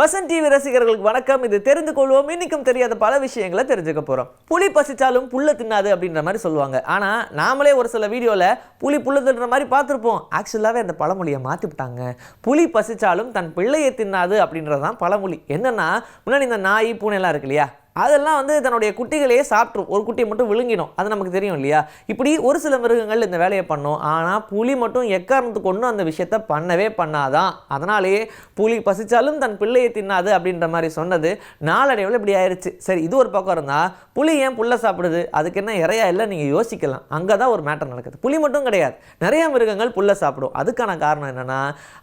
Vasan TV ரசிகர்களுக்கு வணக்கம். இது தெரிந்து கொள்வோம். இன்னைக்கும் தெரியாத பல விஷயங்களை தெரிஞ்சுக்க போகிறோம் புலி பசிச்சாலும் புல்ல தின்னாது அப்படின்ற மாதிரி சொல்லுவாங்க. ஆனால் நாமளே ஒரு சில வீடியோவில் புலி புல்ல தின்ற மாதிரி பார்த்துருப்போம். ஆக்சுவலாகவே அந்த பழமொழியை மாற்றி விட்டாங்க புலி பசிச்சாலும் தன் பிள்ளையை தின்னாது அப்படின்றது தான் பழமொழி. என்னன்னா முன்னாடி இந்த நாய் பூனைலாம் இருக்கு இல்லையா? அதெல்லாம் வந்து தன்னுடைய குட்டிகளையே சாப்பிட்ரும். ஒரு குட்டியை மட்டும் விழுங்கிடும். அது நமக்கு தெரியும் இல்லையா? இப்படி ஒரு சில மிருகங்கள் இந்த வேலையை பண்ணும். ஆனால் புலி மட்டும் எக்காரணத்துக்கு ஒன்றும் அந்த விஷயத்த பண்ணவே பண்ணாதான். அதனாலேயே புலி பசிச்சாலும் தன் பிள்ளையை தின்னாது அப்படின்ற மாதிரி சொன்னது நாளடைவில் இப்படி ஆயிடுச்சு சரி இது ஒரு பக்கம் இருந்தால் புலி ஏன் புல்லை சாப்பிடுது? அதுக்கு என்ன இறையா இல்லை? நீங்கள் யோசிக்கலாம். அங்கே தான் ஒரு மேட்டர் நடக்குது. புலி மட்டும் கிடையாது. நிறைய மிருகங்கள் புல்லை சாப்பிடும். அதுக்கான காரணம் என்னென்னா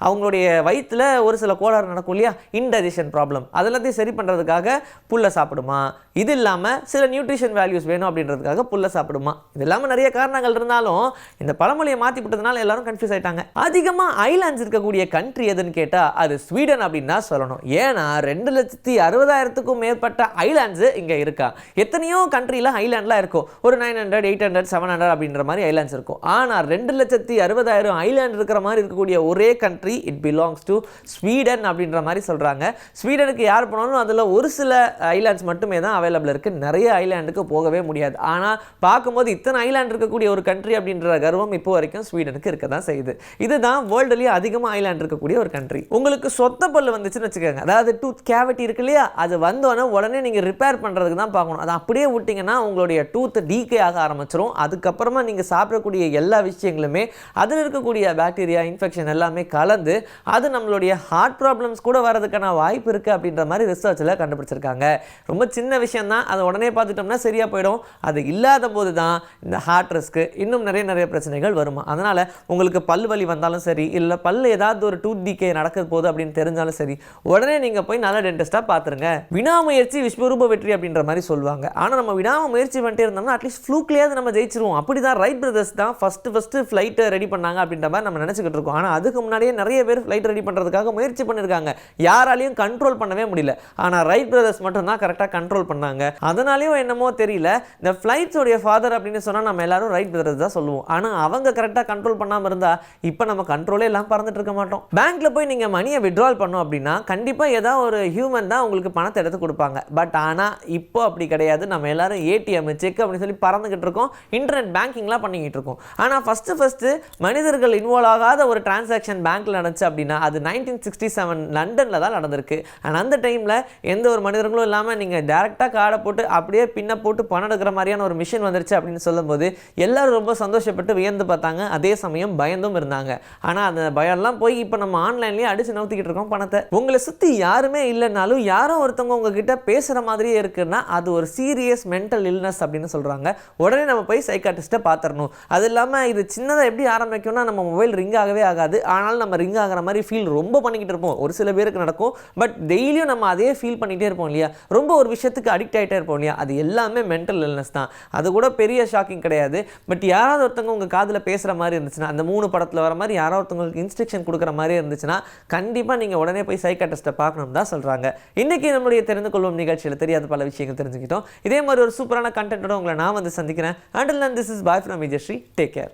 அவங்களுடைய வயிற்றில் ஒரு சில கோளாறு நடக்கும் இல்லையா? இன்டைஜஷன் ப்ராப்ளம் அதெல்லாத்தையும் சரி பண்ணுறதுக்காக புல்லை சாப்பிடுமா? இது இல்லாமல் சில நியூட்ரிஷன் வேல்யூஸ் வேணும் அப்படின்றதுக்காக புல்லை சாப்பிடுமா? இது இல்லாமல் நிறைய காரணங்கள் இருந்தாலும் இந்த பழமொழியை மாற்றி விட்டதுனால எல்லாரும் கன்ஃபியூஸ் ஆயிட்டாங்க. அதிகமாக ஐலாண்ட்ஸ் இருக்கக்கூடிய கண்ட்ரி எதுன்னு கேட்டால் அது ஸ்வீடன் அப்படின்னு தான் சொல்லணும். ஏன்னா ரெண்டு லட்சத்தி அறுபதாயிரத்துக்கும் மேற்பட்ட ஐலாண்ட்ஸு இங்கே இருக்கா. எத்தனையோ கண்ட்ரியில் ஐலாண்ட்லாம் இருக்கும். ஒரு nine hundred eight hundred seven hundred அப்படின்ற மாதிரி ஐலாண்ட்ஸ் இருக்கும். ஆனால் ரெண்டு லட்சத்தி அறுபதாயிரம் ஐலாண்ட் இருக்கிற மாதிரி இருக்கக்கூடிய ஒரே country it belongs to Sweden அப்படின்ற மாதிரி சொல்கிறாங்க ஸ்வீடனுக்கு யார் போனாலும் அதில் ஒரு சில ஐலாண்ட்ஸ் மட்டும் தான் அவைலபிள் இருக்குது நிறைய ஐலாண்டுக்கு போகவே முடியாது. ஆனால் பார்க்கும்போது இத்தனை ஐலாண்ட் இருக்கக்கூடிய ஒரு கண்ட்ரி அப்படின்ற கர்வம் இப்போ வரைக்கும் ஸ்வீடனுக்கு இருக்க தான் செய்யுது. இதுதான் வேர்ல்டுலேயே அதிகமாக ஐலாண்ட் இருக்கக்கூடிய ஒரு கண்ட்ரி உங்களுக்கு சொத்த பல் வந்துச்சுன்னு வச்சுக்கோங்க. அதாவது டூத் கேவிட்டி இருக்கு இல்லையா? அது வந்தோடனே உடனே நீங்கள் ரிப்பேர் பண்ணுறதுக்கு தான் பார்க்கணும். அதை அப்படியே விட்டிங்கன்னா உங்களுடைய டூத் டீகே ஆக ஆரம்பிச்சிரும். அதுக்கப்புறமா நீங்கள் சாப்பிடக்கூடிய எல்லா விஷயங்களுமே அதில் இருக்கக்கூடிய பாக்டீரியா இன்ஃபெக்ஷன் எல்லாமே கலந்து அது நம்மளுடைய ஹார்ட் ப்ராப்ளம்ஸ் கூட வரதுக்கான வாய்ப்பு இருக்குது அப்படின்ற மாதிரி ரிசர்ச்சில் கண்டுபிடிச்சிருக்காங்க. ரொம்ப சின்ன விஷயம் தான் அதை உடனே பார்த்துட்டோம்னா சரியாக போயிடும். அது இல்லாத போது தான் இந்த ஹார்ட் ரிஸ்க்கு இன்னும் நிறைய நிறைய பிரச்சனைகள் வருமா? அதனால் உங்களுக்கு பல் வலி வந்தாலும் சரி இல்லை பல் ஏதாவது ஒரு டூத் டிகே நடக்க போகுது அப்படின்னு தெரிஞ்சாலும் சரி உடனே நீங்கள் போய் நல்ல டென்டிஸ்ட்டாக பார்த்துருங்க. வினாமுயற்சி விஸ்வரூப வெற்றி அப்படின்ற மாதிரி சொல்லுவாங்க. ஆனால் நம்ம விடாம முயற்சி பண்ணிட்டே இருந்தோம்னா அட்லீஸ்ட் ஃப்ளூக்லேயாவது நம்ம ஜெயிச்சிருவோம். அப்படி தான் ரைட் பிரதர்ஸ் தான் ஃபஸ்ட்டு ஃபஸ்ட்டு ஃப்ளைட்டை ரெடி பண்ணாங்க அப்படின்ற மாதிரி நம்ம நினச்சிக்கிட்டு இருக்கோம். ஆனால் அதுக்கு முன்னாடியே நிறைய பேர் ஃப்ளைட் ரெடி பண்ணுறதுக்காக முயற்சி பண்ணியிருக்காங்க யாராலையும் கண்ட்ரோல் பண்ணவே முடியல. ஆனால் ரைட் பிரதர்ஸ் மட்டும் தான் கரெக்டாக கண்ட்ரோல் கண்ட்ரோல் பண்ணாங்க. அதனாலேயும் என்னமோ தெரியல. இந்த ஃப்ளைட்ஸோடைய ஃபாதர் அப்படின்னு சொன்னால் நம்ம எல்லாரும் ரைட் பிரதர்ஸ் தான் சொல்லுவோம். ஆனால் அவங்க கரெக்டாக கண்ட்ரோல் பண்ணாமல் இருந்தால் இப்போ நம்ம கண்ட்ரோலே எல்லாம் பறந்துட்டு இருக்க மாட்டோம். பேங்க்கில் போய் நீங்கள் மணியை விட்ரால் பண்ணோம் அப்படின்னா கண்டிப்பாக ஏதாவது ஒரு ஹியூமன் தான் உங்களுக்கு பணத்தை எடுத்து கொடுப்பாங்க. பட் ஆனால் இப்போ அப்படி கிடையாது. நம்ம எல்லாரும் ஏடிஎம் செக் அப்படின்னு சொல்லி பறந்துக்கிட்டு இருக்கோம். இன்டர்நெட் பேங்கிங்லாம் பண்ணிக்கிட்டு இருக்கோம். ஆனால் ஃபஸ்ட்டு ஃபஸ்ட்டு மனிதர்கள் இன்வால்வ் ஆகாத ஒரு டிரான்சாக்ஷன் பேங்க்கில் நடந்துச்சு அப்படின்னா அது நைன்டீன் சிக்ஸ்டி செவன் லண்டனில் தான் நடந்திருக்கு. அண்ட் அந்த டைமில் எந்த ஒரு மனிதர்களும் இல்லாமல் நீங்கள் டேரெக்டாக கார்டை போட்டு அப்படியே பின்ன போட்டு பணம் எடுக்கிற மாதிரியான ஒரு மிஷின் வந்துருச்சு அப்படின்னு சொல்லும்போது எல்லோரும் ரொம்ப சந்தோஷப்பட்டு வியந்து பார்த்தாங்க. அதே சமயம் பயந்தும் இருந்தாங்க. ஆனால் அந்த பயம்லாம் போய் இப்போ நம்ம ஆன்லைன்லேயே அடிச்சு நவுத்திக்கிட்டு இருக்கோம் பணத்தை. உங்களை சுற்றி யாருமே இல்லைனாலும் யாரோ ஒருத்தவங்க உங்ககிட்ட பேசுகிற மாதிரியே இருக்குன்னா அது ஒரு சீரியஸ் மென்டல் இல்னஸ் அப்படின்னு சொல்கிறாங்க உடனே நம்ம போய் சைக்காட்டிஸ்ட்டை பார்த்துடணும் அது இல்லாமல் இது சின்னதாக எப்படி ஆரம்பிக்கும்னா நம்ம மொபைல் ரிங் ஆகவே ஆகாது. ஆனாலும் நம்ம ரிங் ஆகிற மாதிரி ஃபீல் ரொம்ப பண்ணிக்கிட்டு இருப்போம். ஒரு சில பேருக்கு நடக்கும். பட் டெய்லியும் நம்ம அதே ஃபீல் பண்ணிகிட்டே இருப்போம் இல்லையா? ரொம்ப ஒரு விஷயம் விஷயத்துக்கு அடிக்ட் ஆகிட்டே இருப்போம் இல்லையா அது எல்லாமே மென்டல் இல்னஸ் தான். அது கூட பெரிய ஷாக்கிங் கிடையாது. பட் யாராவது ஒருத்தவங்க உங்கள் காதில் பேசுகிற மாதிரி இருந்துச்சுன்னா அந்த மூணு படத்தில் வர மாதிரி யாராவது ஒருத்தவங்களுக்கு இன்ஸ்ட்ரக்ஷன் கொடுக்குற மாதிரி இருந்துச்சுன்னா கண்டிப்பாக நீங்கள் உடனே போய் சைக்காட்டிஸ்ட்டை பார்க்கணும் தான் சொல்கிறாங்க இன்றைக்கி நம்மளுடைய தெரிந்து கொள்வோம் நிகழ்ச்சியில் தெரியாத பல விஷயங்கள் தெரிஞ்சுக்கிட்டோம். இதே மாதிரி ஒரு சூப்பரான கண்டென்ட்டோட உங்களை நான் வந்து சந்திக்கிறேன். Until this is bye from Vijayasri take care